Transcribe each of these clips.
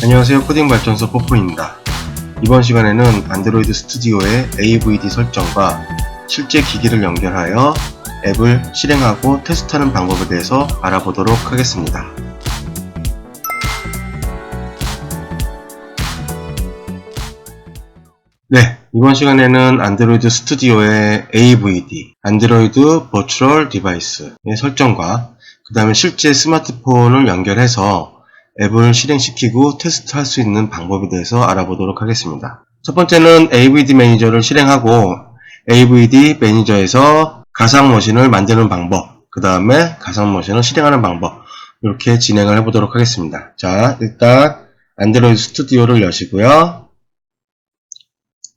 안녕하세요. 코딩발전소 뽀뽀입니다. 이번 시간에는 안드로이드 스튜디오의 AVD 설정과 실제 기기를 연결하여 앱을 실행하고 테스트하는 방법에 대해서 알아보도록 하겠습니다. 네, 이번 시간에는 안드로이드 스튜디오의 AVD, 안드로이드 버추얼 디바이스의 설정과 그 다음에 실제 스마트폰을 연결해서 앱을 실행시키고 테스트할 수 있는 방법에 대해서 알아보도록 하겠습니다. 첫 번째는 AVD 매니저를 실행하고 AVD 매니저에서 가상 머신을 만드는 방법, 그 다음에 가상 머신을 실행하는 방법 이렇게 진행을 해보도록 하겠습니다. 자, 일단 안드로이드 스튜디오를 여시고요.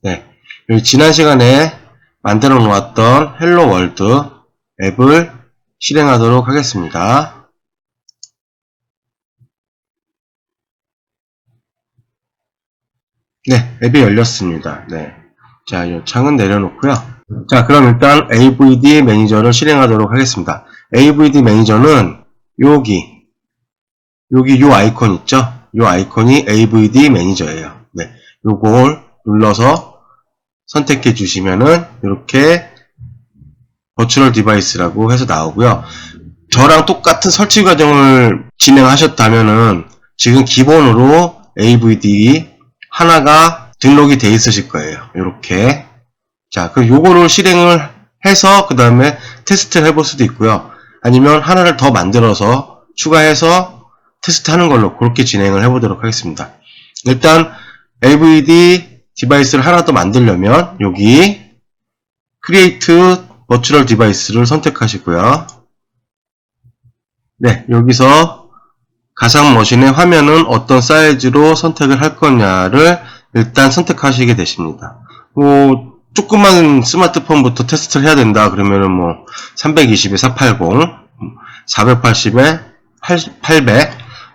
네, 여기 지난 시간에 만들어 놓았던 헬로 월드 앱을 실행하도록 하겠습니다. 네, 앱이 열렸습니다. 네. 자, 이 창은 내려놓고요. 자, 그럼 일단 AVD 매니저를 실행하도록 하겠습니다. AVD 매니저는 여기, 여기 요 아이콘 있죠? 요 아이콘이 AVD 매니저예요. 네. 요걸 눌러서 선택해 주시면은 이렇게 버추얼 디바이스라고 해서 나오고요. 저랑 똑같은 설치 과정을 진행하셨다면은 지금 기본으로 AVD 하나가 등록이 돼 있으실 거예요. 이렇게. 자, 그 요거를 실행을 해서 그 다음에 테스트를 해볼 수도 있고요. 아니면 하나를 더 만들어서 추가해서 테스트하는 걸로 그렇게 진행을 해보도록 하겠습니다. 일단 AVD 디바이스를 하나 더 만들려면 여기 크리에이트 버추얼 디바이스를 선택하시고요. 네, 여기서 가상 머신의 화면은 어떤 사이즈로 선택을 할 거냐를 일단 선택하시게 되십니다. 뭐 조그만 스마트폰부터 테스트를 해야 된다 그러면은 뭐 320에 480, 480에 800,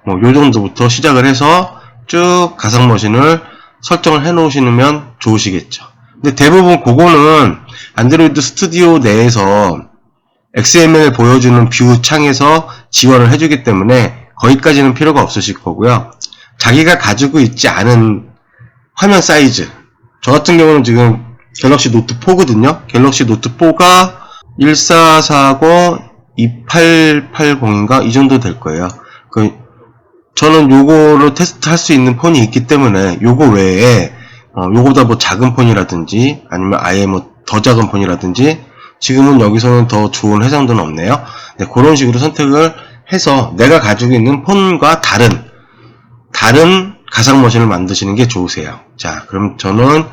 뭐 요 정도부터 시작을 해서 쭉 가상 머신을 설정을 해 놓으시면 좋으시겠죠. 근데 대부분 그거는 안드로이드 스튜디오 내에서 XML 보여주는 뷰 창에서 지원을 해주기 때문에 거기까지는 필요가 없으실 거고요. 자기가 가지고 있지 않은 화면 사이즈. 저 같은 경우는 지금 갤럭시 노트 4거든요. 갤럭시 노트 4가 1440, 2880인가 이 정도 될 거예요. 그 저는 요거를 테스트 할 수 있는 폰이 있기 때문에 요거 외에 어, 요거보다 뭐 작은 폰이라든지 아니면 아예 뭐 더 작은 폰이라든지 지금은 여기서는 더 좋은 해상도는 없네요. 네, 그런 식으로 선택을 해서 내가 가지고 있는 폰과 다른 다른 가상 머신을 만드시는 게 좋으세요. 자, 그럼 저는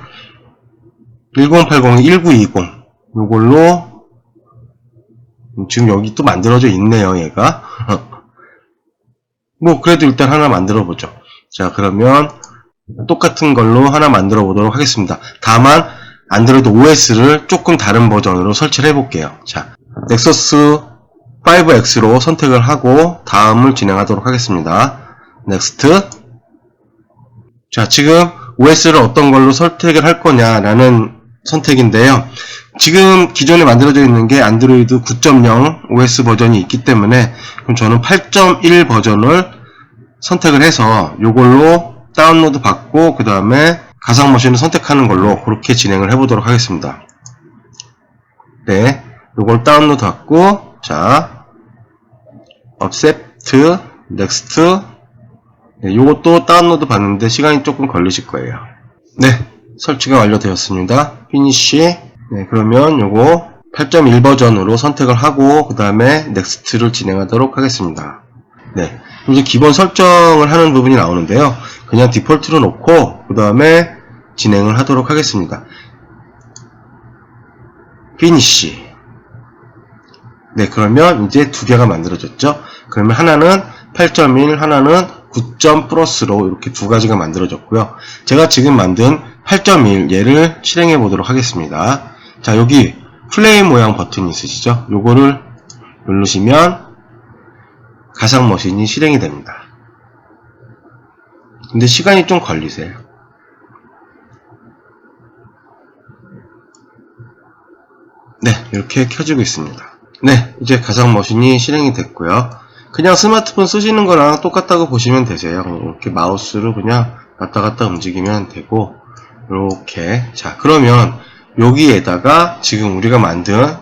1080, 1920 요걸로 지금 여기 또 만들어져 있네요, 얘가. 뭐 그래도 일단 하나 만들어 보죠. 자, 그러면 똑같은 걸로 하나 만들어 보도록 하겠습니다. 다만 안드로이드 OS를 조금 다른 버전으로 설치를 해 볼게요. 자, 넥서스 5X로 선택을 하고 다음을 진행하도록 하겠습니다. 넥스트 자, 지금 OS를 어떤 걸로 선택을 할 거냐라는 선택인데요. 지금 기존에 만들어져 있는 게 안드로이드 9.0 OS 버전이 있기 때문에 그럼 저는 8.1 버전을 선택을 해서 이걸로 다운로드 받고 그 다음에 가상 머신을 선택하는 걸로 그렇게 진행을 해보도록 하겠습니다. 네, 이걸 다운로드 받고 자, accept, next 네, 이것도 다운로드 받는데 시간이 조금 걸리실 거예요. 네, 설치가 완료되었습니다. finish 네, 그러면 요거 8.1 버전으로 선택을 하고 그 다음에 넥스트를 진행하도록 하겠습니다. 네, 이제 기본 설정을 하는 부분이 나오는데요. 그냥 디폴트로 놓고 그 다음에 진행을 하도록 하겠습니다. finish 네, 그러면 이제 두 개가 만들어졌죠. 그러면 하나는 8.1, 하나는 9점 플러스로 이렇게 두 가지가 만들어졌고요. 제가 지금 만든 8.1 얘를 실행해 보도록 하겠습니다. 자, 여기 플레이 모양 버튼이 있으시죠? 요거를 누르시면 가상 머신이 실행이 됩니다. 근데 시간이 좀 걸리세요. 네, 이렇게 켜지고 있습니다. 네, 이제 가상 머신이 실행이 됐고요. 그냥 스마트폰 쓰시는 거랑 똑같다고 보시면 되세요. 이렇게 마우스로 그냥 왔다 갔다 움직이면 되고, 이렇게. 자, 그러면 여기에다가 지금 우리가 만든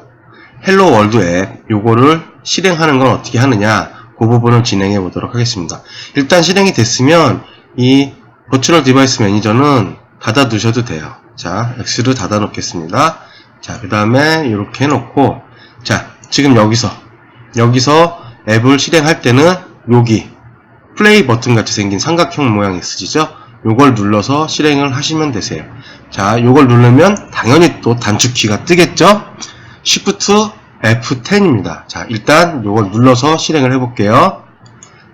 헬로 월드 앱, 요거를 실행하는 건 어떻게 하느냐, 그 부분을 진행해 보도록 하겠습니다. 일단 실행이 됐으면 이 버추럴 디바이스 매니저는 닫아 두셔도 돼요. 자, X를 닫아 놓겠습니다. 자, 그 다음에 이렇게 해놓고, 자, 지금 여기서, 여기서 앱을 실행할 때는 여기, 플레이 버튼 같이 생긴 삼각형 모양 있으시죠? 요걸 눌러서 실행을 하시면 되세요. 자, 요걸 누르면 당연히 또 단축키가 뜨겠죠? Shift F10입니다. 자, 일단 요걸 눌러서 실행을 해볼게요.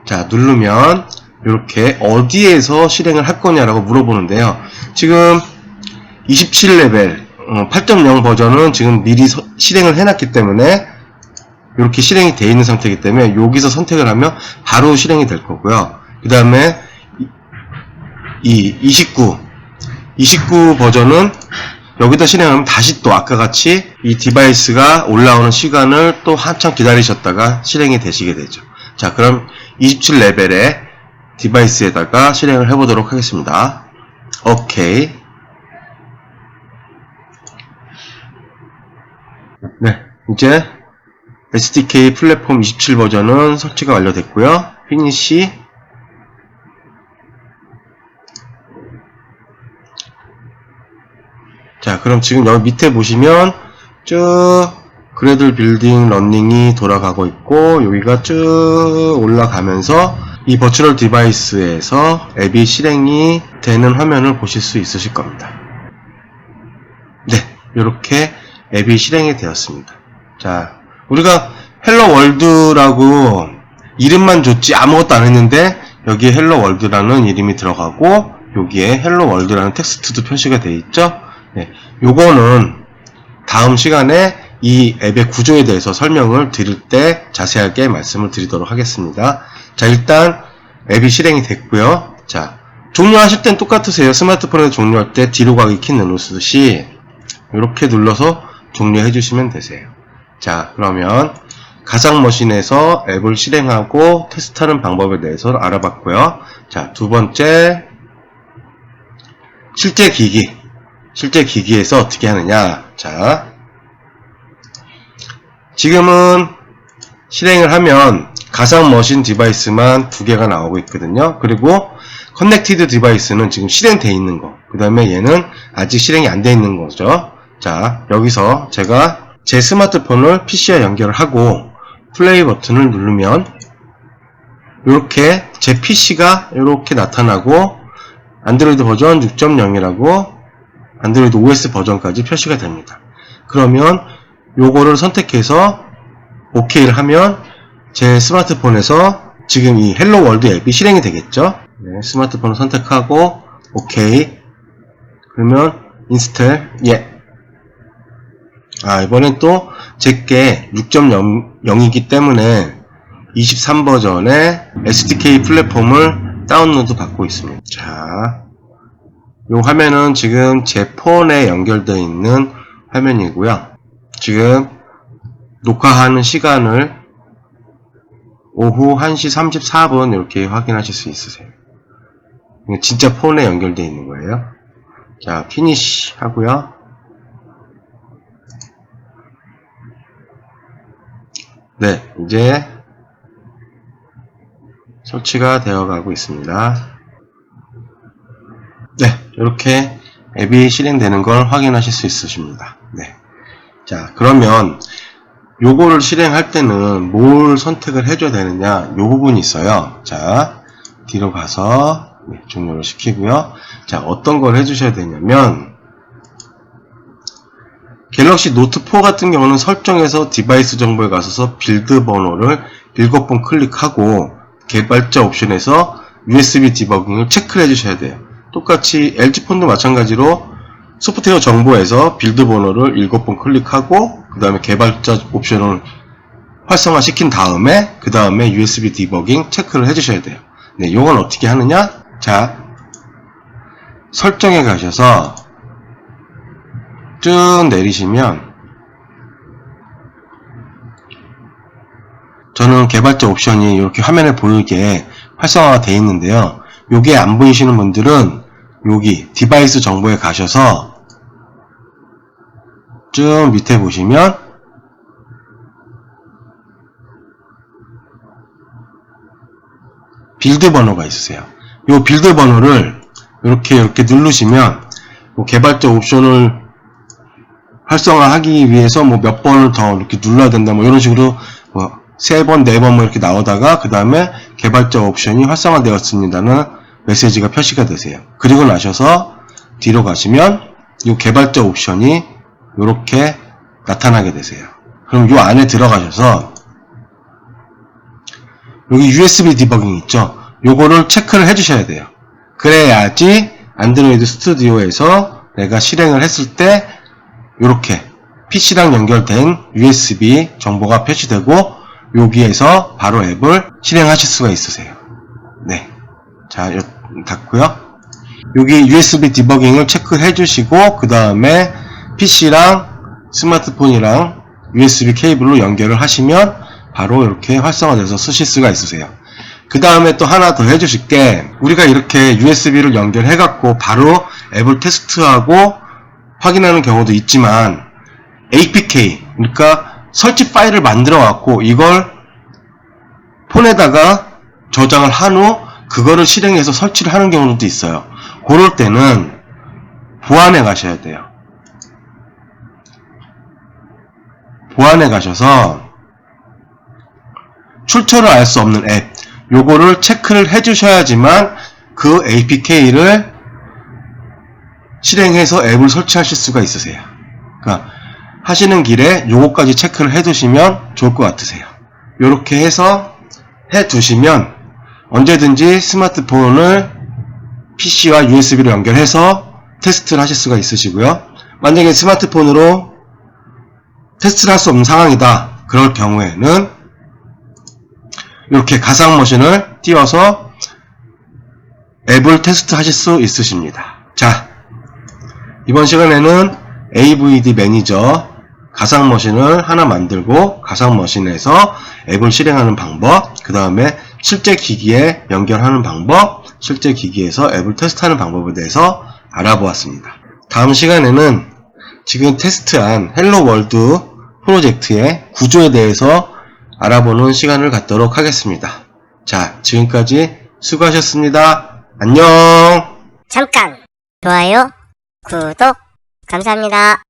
자, 누르면 이렇게 어디에서 실행을 할 거냐라고 물어보는데요. 지금 27레벨 8.0 버전은 지금 미리 서- 실행을 해놨기 때문에 이렇게 실행이 되어 있는 상태이기 때문에 여기서 선택을 하면 바로 실행이 될 거고요. 그 다음에 이 29, 29 버전은 여기다 실행하면 다시 또 아까 같이 이 디바이스가 올라오는 시간을 또 한참 기다리셨다가 실행이 되시게 되죠. 자, 그럼 27레벨의 디바이스에다가 실행을 해보도록 하겠습니다. 오케이. 네, 이제 SDK 플랫폼 27 버전은 설치가 완료됐고요. 피니시 자, 그럼 지금 여기 밑에 보시면 쭉 그래들 빌딩 런닝이 돌아가고 있고 여기가 쭉 올라가면서 이 버추럴 디바이스에서 앱이 실행이 되는 화면을 보실 수 있으실 겁니다. 네, 이렇게 앱이 실행이 되었습니다. 자, 우리가 헬로 월드라고 이름만 줬지 아무것도 안 했는데 여기에 헬로 월드라는 이름이 들어가고 여기에 헬로 월드라는 텍스트도 표시가 되어 있죠. 네, 요거는 다음 시간에 이 앱의 구조에 대해서 설명을 드릴 때 자세하게 말씀을 드리도록 하겠습니다. 자, 일단 앱이 실행이 됐고요. 자, 종료하실 땐 똑같으세요. 스마트폰에서 종료할 때 뒤로 가기 키 누르듯이 이렇게 눌러서 종료해 주시면 되세요. 자, 그러면 가상 머신에서 앱을 실행하고 테스트하는 방법에 대해서 알아봤고요. 자, 두 번째 실제 기기. 실제 기기에서 어떻게 하느냐. 자, 지금은 실행을 하면 가상 머신 디바이스만 두 개가 나오고 있거든요. 그리고 커넥티드 디바이스는 지금 실행되어 있는 거. 그 다음에 얘는 아직 실행이 안 되어 있는 거죠. 자, 여기서 제가 제 스마트폰을 PC와 연결을 하고 플레이 버튼을 누르면 이렇게 제 PC가 이렇게 나타나고 안드로이드 버전 6.0이라고 안드로이드 OS 버전까지 표시가 됩니다. 그러면 요거를 선택해서 OK를 하면 제 스마트폰에서 지금 이 헬로 월드 앱이 실행이 되겠죠. 네, 스마트폰을 선택하고 OK 그러면 인스톨 예. 아 이번엔 또 제게 6.0이기 때문에 23 버전의 SDK 플랫폼을 다운로드 받고 있습니다. 자, 이 화면은 지금 제 폰에 연결되어 있는 화면이고요. 지금 녹화하는 시간을 오후 1시 34분 이렇게 확인하실 수 있으세요. 진짜 폰에 연결되어 있는 거예요. 자, 피니시 하고요. 네, 이제 설치가 되어 가고 있습니다. 네, 이렇게 앱이 실행되는 걸 확인하실 수 있으십니다. 네. 자, 그러면 요거를 실행할 때는 뭘 선택을 해줘야 되느냐, 요 부분이 있어요. 자, 뒤로 가서 네, 종료를 시키고요. 자, 어떤 걸 해주셔야 되냐면 갤럭시 노트 4 같은 경우는 설정에서 디바이스 정보에 가셔서 빌드 번호를 7번 클릭하고 개발자 옵션에서 USB 디버깅을 체크를 해주셔야 돼요. 똑같이 LG폰도 마찬가지로 소프트웨어 정보에서 빌드 번호를 7번 클릭하고 그 다음에 개발자 옵션을 활성화 시킨 다음에 그 다음에 USB 디버깅 체크를 해주셔야 돼요. 네, 이건 어떻게 하느냐? 자, 설정에 가셔서 쭉 내리시면 저는 개발자 옵션이 이렇게 화면에 보이게 활성화가 되어 있는데요. 요게 안 보이시는 분들은 여기 디바이스 정보에 가셔서 쭉 밑에 보시면 빌드 번호가 있으세요. 요 빌드 번호를 이렇게 이렇게 누르시면 뭐 개발자 옵션을 활성화하기 위해서 뭐 몇 번을 더 이렇게 눌러야 된다 뭐 이런 식으로 뭐 세 번, 네 번 뭐 이렇게 나오다가 그 다음에 개발자 옵션이 활성화되었습니다는 메시지가 표시가 되세요. 그리고 나셔서 뒤로 가시면 이 개발자 옵션이 이렇게 나타나게 되세요. 그럼 이 안에 들어가셔서 여기 USB 디버깅 있죠? 요거를 체크를 해주셔야 돼요. 그래야지 안드로이드 스튜디오에서 내가 실행을 했을 때 이렇게 PC랑 연결된 USB 정보가 표시되고 여기에서 바로 앱을 실행하실 수가 있으세요. 네. 자, 요, 닫고요. 여기 USB 디버깅을 체크해 주시고 그 다음에 PC랑 스마트폰이랑 USB 케이블로 연결을 하시면 바로 이렇게 활성화돼서 쓰실 수가 있으세요. 그 다음에 또 하나 더 해주실 게 우리가 이렇게 USB를 연결해 갖고 바로 앱을 테스트하고 확인하는 경우도 있지만 APK 그러니까 설치 파일을 만들어 갖고 이걸 폰에다가 저장을 한 후 그거를 실행해서 설치를 하는 경우도 있어요. 그럴 때는 보안에 가셔야 돼요. 보안에 가셔서 출처를 알 수 없는 앱 요거를 체크를 해 주셔야지만 그 APK를 실행해서 앱을 설치하실 수가 있으세요. 그러니까 하시는 길에 요거까지 체크를 해 두시면 좋을 것 같으세요. 요렇게 해서 해 두시면 언제든지 스마트폰을 PC와 USB로 연결해서 테스트를 하실 수가 있으시고요. 만약에 스마트폰으로 테스트를 할 수 없는 상황이다. 그럴 경우에는 이렇게 가상 머신을 띄워서 앱을 테스트 하실 수 있으십니다. 자, 이번 시간에는 AVD 매니저 가상 머신을 하나 만들고 가상 머신에서 앱을 실행하는 방법, 그 다음에 실제 기기에 연결하는 방법, 실제 기기에서 앱을 테스트하는 방법에 대해서 알아보았습니다. 다음 시간에는 지금 테스트한 헬로 월드 프로젝트의 구조에 대해서 알아보는 시간을 갖도록 하겠습니다. 자, 지금까지 수고하셨습니다. 안녕! 잠깐 좋아요 구독 감사합니다.